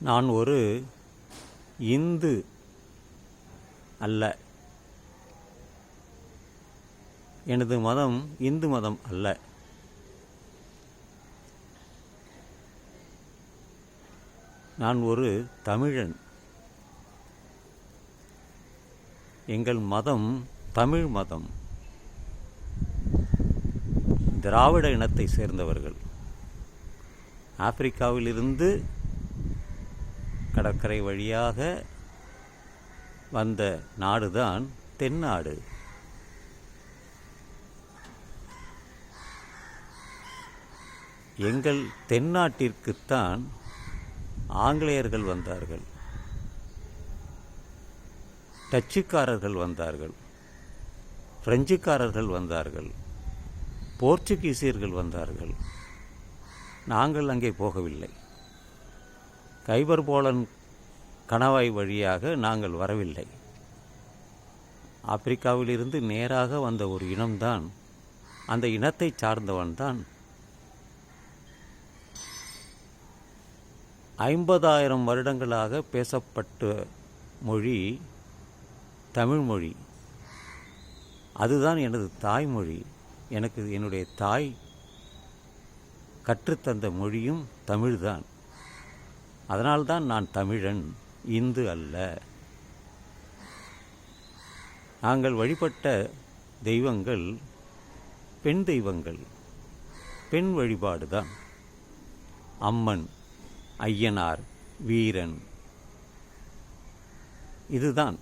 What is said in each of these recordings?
நான் ஒரு இந்து அல்ல. எனது மதம் இந்து மதம் அல்ல. நான் ஒரு தமிழன். எங்கள் மதம் தமிழ் மதம். திராவிட இனத்தை சேர்ந்தவர்கள். ஆப்பிரிக்காவிலிருந்து கடற்கரை வழியாக வந்த நாடுதான் தென்னாடு. எங்கள் தென்னாட்டிற்குத்தான் ஆங்கிலேயர்கள் வந்தார்கள். டச்சுக்காரர்கள் வந்தார்கள். பிரெஞ்சுக்காரர்கள் வந்தார்கள். போர்ச்சுகீசியர்கள் வந்தார்கள். நாங்கள் அங்கே போகவில்லை. கைபர் போலன் கணவாய் வழியாக நாங்கள் வரவில்லை. ஆப்பிரிக்காவிலிருந்து நேராக வந்த ஒரு இனம்தான் அந்த இனத்தை சார்ந்தவன்தான். ஐம்பதாயிரம் வருடங்களாக பேசப்பட்ட மொழி தமிழ்மொழி அதுதான் எனது தாய்மொழி. எனக்கு என்னுடைய தாய் கற்றுத்தந்த மொழியும் தமிழ்தான். அதனால்தான் நான் தமிழன் இந்து அல்ல. நாங்கள் வழிபட்ட தெய்வங்கள் பெண் தெய்வங்கள் பெண் வழிபாடுதான். அம்மன் ஐயனார் வீரன். இதுதான்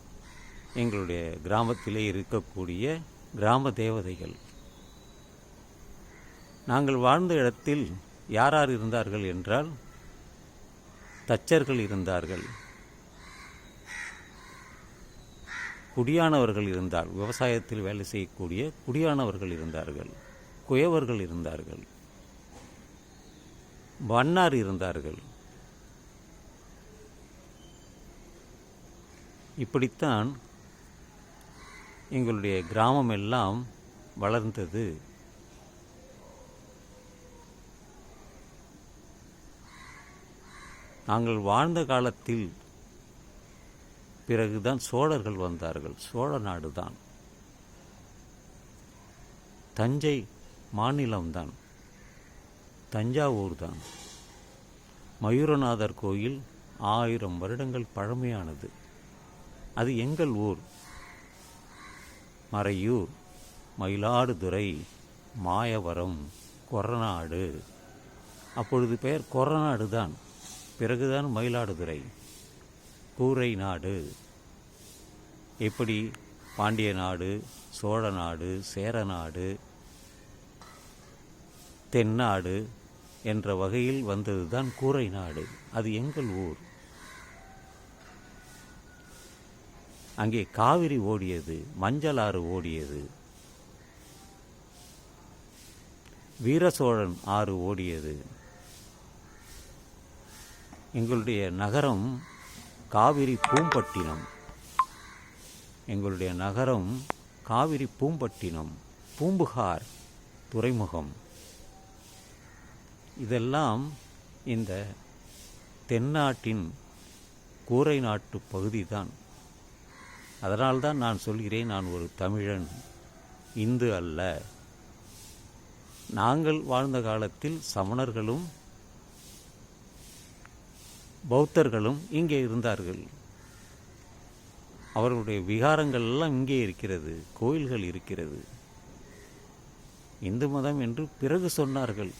எங்களுடைய கிராமத்திலே இருக்கக்கூடிய கிராம தேவதைகள். நாங்கள் வாழ்ந்த இடத்தில் யார் யார் இருந்தார்கள் என்றால் தச்சர்கள் இருந்தார்கள். குடியானவர்கள் இருந்தார். விவசாயத்தில் வேலை செய்யக்கூடிய குடியானவர்கள் இருந்தார்கள். குயவர்கள் இருந்தார்கள். வண்ணார் இருந்தார்கள். இப்படித்தான் எங்களுடைய கிராமம் எல்லாம் வளர்ந்தது. நாங்கள் வாழ்ந்த காலத்தில் பிறகுதான் சோழர்கள் வந்தார்கள். சோழ நாடுதான். தஞ்சை மாநிலம்தான். தஞ்சாவூர் தான் மயூரநாதர் கோயில் ஆயிரம் வருடங்கள் பழமையானது. அது எங்கள் ஊர். மறையூர் மயிலாடுதுறை மாயவரம் கொரநாடு. அப்பொழுது பெயர் கொரநாடு தான் பிறகுதான் மயிலாடுதுறை. கூரை நாடு. எப்படி பாண்டிய நாடு சோழ நாடு சேர நாடு தென்னாடு என்ற வகையில் வந்ததுதான் கூரை நாடு. அது எங்கள் ஊர். அங்கே காவிரி ஓடியது மஞ்சள் ஆறு ஓடியது. வீரசோழன் ஆறு ஓடியது. எங்களுடைய நகரம் காவிரி பூம்பட்டினம். எங்களுடைய நகரம் காவிரி பூம்பட்டினம் பூம்புகார் துறைமுகம். இதெல்லாம் இந்த தென்னாட்டின் கூரை நாட்டு பகுதி தான் அதனால்தான் நான் சொல்கிறேன் நான் ஒரு தமிழன் இந்து அல்ல. நாங்கள் வாழ்ந்த காலத்தில் சமணர்களும் பௌத்தர்களும் இங்கே இருந்தார்கள். அவர்களுடைய விகாரங்கள் எல்லாம் இங்கே இருக்கிறது கோயில்கள் இருக்கிறது. இந்து மதம் என்று பிறகு சொன்னார்கள்.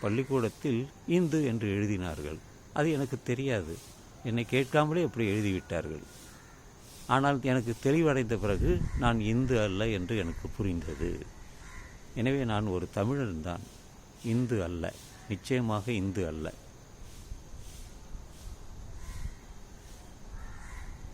பள்ளிக்கூடத்தில் இந்து என்று எழுதினார்கள். அது எனக்கு தெரியாது. என்னை கேட்காமலே அப்படி எழுதிவிட்டார்கள். ஆனால் எனக்கு தெளிவடைந்த பிறகு நான் இந்து அல்ல என்று எனக்கு புரிந்தது. எனவே நான் ஒரு தமிழன் தான். இந்து அல்ல. நிச்சயமாக இந்து அல்ல.